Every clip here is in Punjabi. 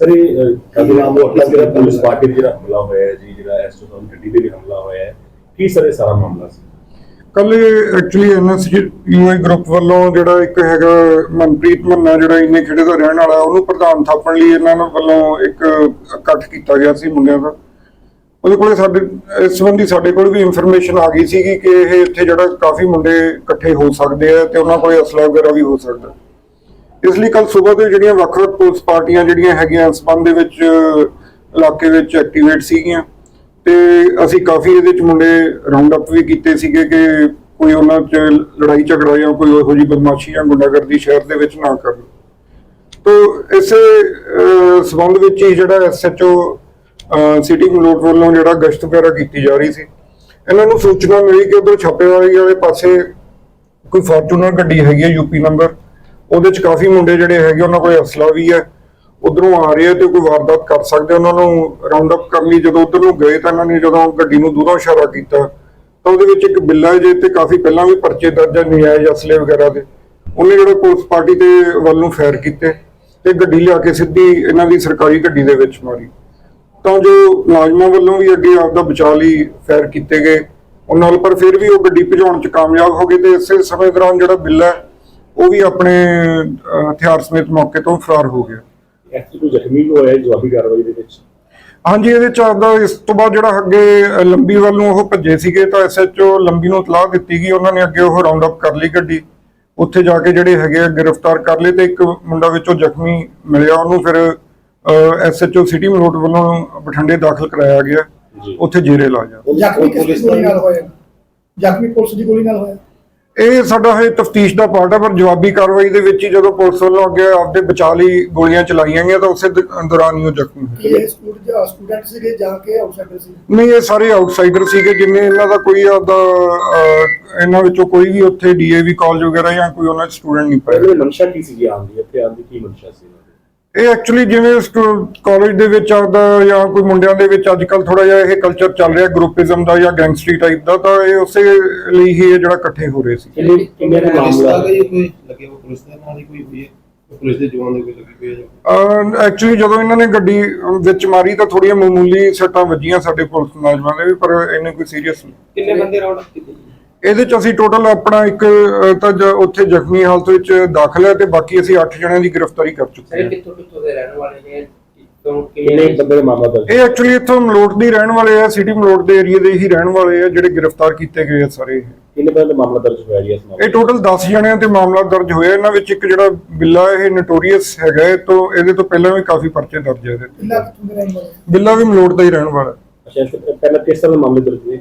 ਸਰ ਇਹ ਕਦੇ ਨਾਮ ਉਹ ਆਪਣਾ ਜਿਹੜਾ ਪੁਲਿਸ ਪਾਰਟੀ ਜਿਹੜਾ ਹਮਲਾ ਹੋਇਆ ਜੀ ਜਿਹੜਾ ਐਸ ਤੋਂ ਗੱਡੀ ਤੇ ਵੀ ਹਮਲਾ ਹੋਇਆ ਹੈ ਕੀ ਸਰ ਇਹ ਸਾਰਾ ਮਾਮਲਾ ਸੀ? ਕੱਲ ਐਕਚੁਅਲੀ ਐਨਐਸ ਯੂਆਈ ਗਰੁੱਪ ਵੱਲੋਂ ਜਿਹੜਾ ਇੱਕ ਹੈਗਾ ਮਨਪ੍ਰੀਤ ਮੰਨਾ ਜਿਹੜਾ ਇੰਨੇ ਖੇੜੇ ਦਾ ਰਹਿਣ ਵਾਲਾ ਉਹਨੂੰ ਪ੍ਰਧਾਨ ਥਾਪਣ ਲਈ ਇਹਨਾਂ ਨੂੰ ਵੱਲੋਂ ਇੱਕ ਇਕੱਠ ਕੀਤਾ ਗਿਆ ਸੀ ਮੁੰਡਿਆਂ ਦਾ। ਉਹਦੇ ਕੋਲੇ ਸਾਡੇ ਇਸ ਸੰਬੰਧੀ ਸਾਡੇ ਕੋਲ ਵੀ ਇਨਫੋਰਮੇਸ਼ਨ ਆ ਗਈ ਸੀਗੀ ਕਿ ਇਹ ਇੱਥੇ ਜਿਹੜਾ ਕਾਫੀ ਮੁੰਡੇ ਇਕੱਠੇ ਹੋ ਸਕਦੇ ਆ ਤੇ ਉਹਨਾਂ ਕੋਲੇ ਅਸਲਾ ਵਗੈਰਾ ਵੀ ਹੋ ਸਕਦਾ। ਇਸ ਲਈ ਕੱਲ ਸਵੇਰ ਦੇ ਜਿਹੜੀਆਂ ਵੱਖ-ਵੱਖ ਪੁਲਿਸ ਪਾਰਟੀਆਂ ਜਿਹੜੀਆਂ ਹੈਗੀਆਂ ਇਸ ਸੰਬੰਧ ਦੇ ਵਿੱਚ ਇਲਾਕੇ ਵਿੱਚ ਐਕਟੀਵੇਟ ਸੀਗੀਆਂ। ਤੇ ਅਸੀਂ ਕਾਫੀ ਇਹਦੇ ਵਿੱਚ ਮੁੰਡੇ ਰਾਉਂਡ ਅਪ ਵੀ ਕੀਤੇ ਸੀਗੇ ਕਿ ਕੋਈ ਉਹਨਾਂ 'ਚ ਲੜਾਈ ਝਗੜਾ ਜਾਂ ਕੋਈ ਉਹੋ ਜਿਹੀ ਬਦਮਾਸ਼ੀ ਜਾਂ ਗੁੰਡਾਗਰਦੀ ਸ਼ਹਿਰ ਦੇ ਵਿੱਚ ਨਾ ਕਰਨ। ਤੋ ਇਸੇ ਅਹ, ਸੰਬੰਧ ਵਿੱਚ ਹੀ ਜਿਹੜਾ ਐਸਐਚਓ ਸਿਟੀ ਮਲੋਟ ਵੱਲੋਂ ਜਿਹੜਾ ਗਸ਼ਤ ਵਗੈਰਾ ਕੀਤੀ ਜਾ ਰਹੀ ਸੀ ਇਹਨਾਂ ਨੂੰ ਸੂਚਨਾ ਮਿਲੀ ਕਿ ਉਧਰ ਛਾਪੇਵਾਲੀ ਵਾਲੇ ਪਾਸੇ ਕੋਈ ਫੋਰਚੂਨਰ ਗੱਡੀ ਹੈਗੀ ਹੈ ਯੂਪੀ ਨੰਬਰ ਉਹਦੇ ਚ ਕਾਫੀ ਮੁੰਡੇ ਜਿਹੜੇ ਹੈਗੇ, ਉਹਨਾਂ ਕੋਲ ਅਸਲਾ ਵੀ ਹੈ। ਉਧਰੋਂ ਆ ਰਹੇ ਤੇ ਕੋਈ ਵਾਰਦਾਤ ਕਰ ਸਕਦੇ ਉਹਨਾਂ ਨੂੰ ਰਾਉਂਡ ਅਪ ਕਰਨ ਲਈ ਜਦੋਂ ਉਧਰ ਨੂੰ ਗਏ ਤਾਂ ਇਹਨਾਂ ਨੇ ਜਦੋਂ ਗੱਡੀ ਨੂੰ ਦੂਰੋਂ ਇਸ਼ਾਰਾ ਕੀਤਾ, ਤਾਂ ਉਹਦੇ ਵਿੱਚ ਇੱਕ ਬਿੱਲਾ ਜੇ ਤੇ ਕਾਫੀ ਪਹਿਲਾਂ ਵੀ ਪਰਚੇ ਦਰਜ ਹੈ ਨਜਾਇਜ਼ ਅਸਲੇ ਵਗੈਰਾ ਦੇ। ਉਹਨੇ ਜਿਹੜੇ ਪੁਲਿਸ ਪਾਰਟੀ ਦੇ ਵੱਲ ਨੂੰ ਫਾਇਰ ਕੀਤੇ ਤੇ ਗੱਡੀ ਲਿਆ ਕੇ ਸਿੱਧੀ ਇਹਨਾਂ ਦੀ ਸਰਕਾਰੀ ਗੱਡੀ ਦੇ ਵਿੱਚ ਮਾਰੀ। ਤਾਂ ਜੋ ਮੁਲਾਜ਼ਮਾਂ ਵੱਲੋਂ ਵੀ ਅੱਗੇ ਆਪਦਾ ਬਚਾਅ ਲਈ ਫਾਇਰ ਕੀਤੇ ਗਏ। ਉਹਨਾਂ ਨਾਲ ਪਰ ਫਿਰ ਵੀ ਉਹ ਗੱਡੀ ਭਜਾਉਣ ਚ ਕਾਮਯਾਬ ਹੋ ਗਏ ਤੇ ਇਸੇ ਸਮੇਂ ਦੌਰਾਨ ਜਿਹੜਾ ਬਿੱਲਾ ਉਹ ਵੀ ਆਪਣੇ ਹਥਿਆਰ ਸਮੇਤ ਮੌਕੇ ਤੋਂ ਫਰਾਰ ਹੋ ਗਿਆ। ਐਕਚੁਅਲੀ ਕੋਈ ਜ਼ਖਮੀ ਵੀ ਹੋਇਆ ਹੈ ਜਵਾਬੀ ਕਾਰਵਾਈ ਦੇ ਵਿੱਚ? ਹਾਂਜੀ ਇਹਦੇ ਚ ਆਪਦਾ ਇਸ ਤੋਂ ਬਾਅਦ ਜਿਹੜਾ ਅੱਗੇ ਲੰਬੀ ਵੱਲ ਨੂੰ ਉਹ ਭੱਜੇ ਸੀਗੇ ਤਾਂ ਐਸਐਚਓ ਲੰਬੀ ਨੂੰ ਇਤਲਾਹ ਦਿੱਤੀ ਗਈ। ਉਹਨਾਂ ਨੇ ਅੱਗੇ ਉਹ ਰਾਉਂਡ ਅਪ ਕਰ ਲਈ ਗੱਡੀ। ਉੱਥੇ ਜਾ ਕੇ ਜਿਹੜੇ ਹੈਗੇ ਆ ਗ੍ਰਿਫਤਾਰ ਕਰ ਲਏ ਤੇ ਇੱਕ ਮੁੰਡਾ ਵਿੱਚੋਂ ਜ਼ਖਮੀ ਮਿਲਿਆ। ਉਹਨੂੰ ਫਿਰ ਐਸਐਚਓ ਸਿਟੀ ਮਲੋਟ ਵੱਲੋਂ ਬਠਿੰਡੇ ਦਾਖਲ ਕਰਾਇਆ ਗਿਆ। ਜੀ। ਉੱਥੇ ਜੇਰੇ ਆ ਜ਼ਖਮੀ ਕਿਸ ਦੀ ਗੋਲੀ ਨਾਲ ਹੋਇਆ? ਜ਼ਖਮੀ ਪੁਲਿਸ ਦੀ ਗੋਲੀ ਨਾਲ ਹੋਇਆ? ਇਹ ਸਾਡਾ ਹੈ ਤਫਤੀਸ਼ ਦਾ ਪਾਰਟ ਹੈ ਪਰ ਜਵਾਬੀ ਕਾਰਵਾਈ ਦੇ ਵਿੱਚ ਹੀ ਜਦੋਂ ਪੁਲਿਸ ਵੱਲੋਂ ਅੱਗੇ ਆਪਦੇ ਲਈ ਗੋਲੀਆਂ ਚਲਾਈਆਂ ਗਈਆਂ ਤਾਂ ਉਸੇ ਦ- ਦੌਰਾਨ ਹੀ ਉਹ ਜ਼ਖਮੀ ਹੋਏ। ਕਿ ਇਹ ਸਟੂਡੈਂਟ ਸਟੂਡੈਂਟ ਸੀਗੇ ਜਾਂ ਕੇ ਆਊਟਸਾਈਡਰ ਸੀ? ਨਹੀਂ ਇਹ ਸਾਰੇ ਆਊਟਸਾਈਡਰ ਸੀਗੇ ਜਿੰਨੇ ਇਹਨਾਂ ਦਾ ਕੋਈ ਆਪਦਾ ਅਹ, ਇਹਨਾਂ ਵਿੱਚੋਂ ਕੋਈ ਵੀ ਉੱਥੇ ਡੀਏਵੀ ਕਾਲਜ ਵਗੈਰਾ ਜਾਂ ਕੋਈ ਉਹਨਾਂ ਸਟੂਡੈਂਟ ਨਹੀਂ ਪਾਇਆ ਮਨਸ਼ਾ ਕੀ ਸੀ ਆਉਣ ਦੀ? ਇੱਥੇ ਆਉਣ ਦੀ ਕੀ ਮਨਸ਼ਾ ਸੀ ਦੀ? ਇਹ ਐਕਚੁਅਲੀ ਜਿਵੇਂ ਕਾਲਜ ਦੇ ਵਿੱਚ ਆਪਦਾ ਜਾਂ ਕੋਈ ਮੁੰਡਿਆਂ ਦੇ ਵਿੱਚ ਅੱਜ ਕੱਲ ਥੋੜਾ ਜਿਹਾ ਇਹ ਕਲਚਰ ਚੱਲ ਰਿਹਾ ਗਰੁੱਪਿਜ਼ਮ ਦਾ ਜਾਂ ਗੈਂਗਸਟਰੀ ਟਾਈਪ ਦਾ ਤਾਂ ਇਹ ਉਸੇ ਲਈ ਹੀ ਇਹ ਜਿਹੜਾ ਇਕੱਠੇ ਹੋ ਰਹੇ ਸੀ। ਕਿੰਨੇ ਕਿੰਨੇ ਦਾ ਮਾਮਲਾ? ਹੈ? ਕੋਈ? ਲੱਗੇ ਉਹ ਪੁਲਿਸ ਦੇ ਨਾਲ ਹੀ ਕੋਈ ਹੋਈ ਹੈ? ਕੋਈ ਪੁਲਿਸ ਦੇ ਜਵਾਨ ਦੇ ਕੋਈ ਲੱਗੀ ਹੋਈ ਹੈ ਜਾਂ ਐਕਚੁਅਲੀ ਜਦੋਂ ਇਹਨਾਂ ਨੇ ਗੱਡੀ ਵਿੱਚ ਮਾਰੀ ਤਾਂ ਥੋੜੀਆਂ ਮਾਮੂਲੀ ਸੱਟਾਂ ਵੱਜੀਆਂ ਸਾਡੇ ਪੁਲਿਸ ਮੁਲਾਜ਼ਮਾਂ ਦੇ ਵੀ ਪਰ ਇਹਨੇ ਕੋਈ ਸੀਰੀਅਸ ਨਹੀਂ ਕਿੰਨੇ ਬੰਦੇ ਅਪ ਕੀਤੇ ਇਹਦੇ ਚ ਅਸੀਂ ਟੋਟਲ ਆਪਣਾ ਇੱਕ ਅਹ, ਤਾਂ ਜ- ਉੱਥੇ ਜ਼ਖਮੀ ਹਾਲਤ ਵਿੱਚ ਦਾਖਲ ਹੈ ਤੇ ਬਾਕੀ ਅਸੀਂ 8 ਜਣਿਆਂ ਦੀ ਗ੍ਰਿਫਤਾਰੀ ਕਰ ਚੁੱਕੇ ਸਰ ਹਾਂ। ਕਿੱਥੋਂ ਕਿੱਥੋਂ ਦੇ ਰਹਿਣ ਵਾਲੇ ਨੇ? ਕਿੱਥੋਂ ਕਿੰਨੇ ਕਿਵੇਂ ਬੰਦੇ ਦਾ ਮਾਮਲਾ ਦਰਜ ਇਹ ਐਕਚੁਅਲੀ ਇੱਥੋਂ ਮਲੋਟ ਦੇ ਰਹਿਣ ਵਾਲੇ ਆ ਸਿਟੀ ਮਲੋਟ ਦੇ ਏਰੀਆ ਦੇ ਹੀ ਰਹਿਣ ਵਾਲੇ ਆ ਜਿਹੜੇ ਗ੍ਰਿਫਤਾਰ ਕੀਤੇ ਗਏ ਆ ਸਾਰੇ। ਇਹ। ਕਿੰਨੇ ਬੰਦੇ ਦਾ ਮਾਮਲਾ ਦਰਜ ਹੋਇਆ ਜੀ ਇਸ ਮਾਮਲੇ ਇਹ ਟੋਟਲ 10 ਜਣਿਆਂ ਤੇ ਮਾਮਲਾ ਦਰਜ ਹੋਇਆ। ਇਹਨਾਂ ਵਿੱਚ ਇੱਕ ਜਿਹੜਾ ਬਿੱਲਾ ਇਹ ਨੋਟੋਰੀਅਸ ਹੈਗਾ ਤੋਂ ਇਹਦੇ ਤੋਂ ਪਹਿਲਾਂ ਵੀ ਕਾਫੀ ਪਰਚੇ ਦਰਜ ਹੈ ਇਹਦੇ ਤੇ। ਬਿੱਲਾ ਵੀ ਮਲੋਟ ਦਾ ਹੀ ਰਹਿਣ ਵਾਲਾ। ਹੈ। ਅੱਛਾ ਇਸ ਤੋਂ ਪਹਿਲਾਂ ਕਿਸ ਤਰ੍ਹਾਂ ਦੇ ਮਾਮਲੇ ਦਰਜ ਹੋਏ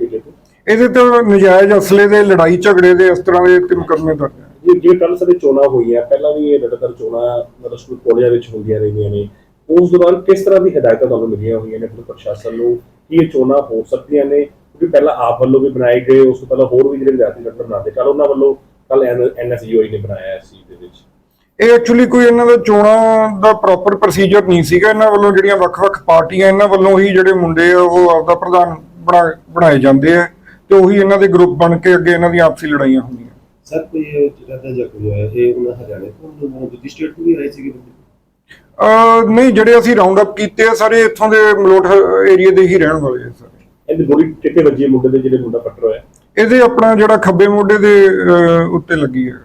ਇਹਦੇ ਤੇ ਨਜਾਇਜ਼ ਅਸਲੇ ਦੇ ਲੜਾਈ ਝਗੜੇ ਦੇ ਇਸ ਤਰ੍ਹਾਂ ਦੇ ਤੇ ਮੁਕੱਦਮੇ ਦਰਜ ਹੈ ਜੀ ਜਿਵੇਂ ਕੱਲ ਸਾਡੇ ਚੋਣਾਂ ਹੋਈਆਂ ਪਹਿਲਾਂ ਵੀ ਇਹ ਲਗਾਤਾਰ ਚੋਣਾਂ ਸਕੂਲ ਕਾਲਜਾਂ ਵਿੱਚ ਹੁੰਦੀਆਂ ਰਹੀਆਂ ਨੇ। ਉਸ ਦੌਰਾਨ ਕਿਸ ਤਰ੍ਹਾਂ ਦੀ ਹਦਾਇਤਾਂ ਤੁਹਾਨੂੰ ਮਿਲੀਆਂ ਹੋਈਆਂ ਨੇ ਪ੍ਰਸ਼ਾਸਨ ਨੂੰ ਕਿ ਇਹ ਚੋਣਾਂ ਹੋ ਸਕਦੀਆਂ ਨੇ? ਕਿਉਂਕਿ ਪਹਿਲਾਂ ਆਪ ਵੱਲੋਂ ਵੀ ਬਣਾਏ ਗਏ ਉਸ ਤੋਂ ਪਹਿਲਾਂ ਹੋਰ ਵੀ ਜਿਹੜੇ ਵਿਦਿਆਰਥੀ ਸੰਗਠਨ ਬਣਾਉਂਦੇ ਕੱਲ ਉਹਨਾਂ ਵੱਲੋਂ ਕੱਲ ਐਨਐਸਯੂਆਈ ਨੇ ਬਣਾਇਆ ਚੀਜ਼ ਦੇ ਵਿੱਚ। ਇਹ ਐਕਚੁਅਲੀ ਕੋਈ ਇਹਨਾਂ ਦਾ ਚੋਣਾਂ ਦਾ ਪ੍ਰੋਪਰ ਪ੍ਰੋਸੀਜਰ ਨਹੀਂ ਸੀਗਾ। ਇਹਨਾਂ ਵੱਲੋਂ ਜਿਹੜੀਆਂ ਵੱਖ-ਵੱਖ ਪਾਰਟੀਆਂ ਇਹਨਾਂ ਵੱਲੋਂ ਹੀ ਜਿਹੜੇ ਮੁੰਡੇ ਆ ਉਹ ਆਪਦਾ ਪ੍ਰਧਾਨ ਬਣਾ- ਬਣਾਏ ਜਾਂਦੇ ਆ। ਤੇ ਉਹੀ ਇਹਨਾਂ ਦੇ ਗਰੁੱਪ ਬਣ ਕੇ ਅੱਗੇ ਇਹਨਾਂ ਦੀਆਂ ਆਪਸੀ ਲੜਾਈਆਂ ਹੁੰਦੀਆਂ। ਸਰ ਕੋਈ ਇਹ ਜਿਹੜਾ ਦਾ ਜ਼ਖਮੀ ਹੋਇਆ ਇਹ ਉਹਨਾਂ ਹਰਿਆਣੇ ਤੋਂ ਉਹਨਾਂ ਦੂਜੀ ਸਟੇਟ ਤੋਂ ਵੀ ਆਏ ਸੀਗੇ ਅਹ ਨਹੀਂ ਜਿਹੜੇ ਅਸੀਂ ਰਾਉਂਡ ਅਪ ਕੀਤੇ ਆ ਸਾਰੇ ਇੱਥੋਂ ਦੇ ਮਲੋਟ ਏਰੀਆ ਦੇ ਹੀ ਰਹਿਣ ਵਾਲੇ ਆ ਸਾਰੇ। ਇਹਦੀ ਗੋਲੀ ਟਿੱਕੇ ਵੱਜੀ ਮੁੰਡੇ ਦੇ ਜਿਹੜੇ ਮੁੰਡਾ ਫੱਟਰ ਹੋਇਆ ਇਹਦੇ ਆਪਣਾ ਜਿਹੜਾ ਖੱਬੇ ਮੋਢੇ ਦੇ ਉੱਤੇ ਲੱਗੀ ਹੈ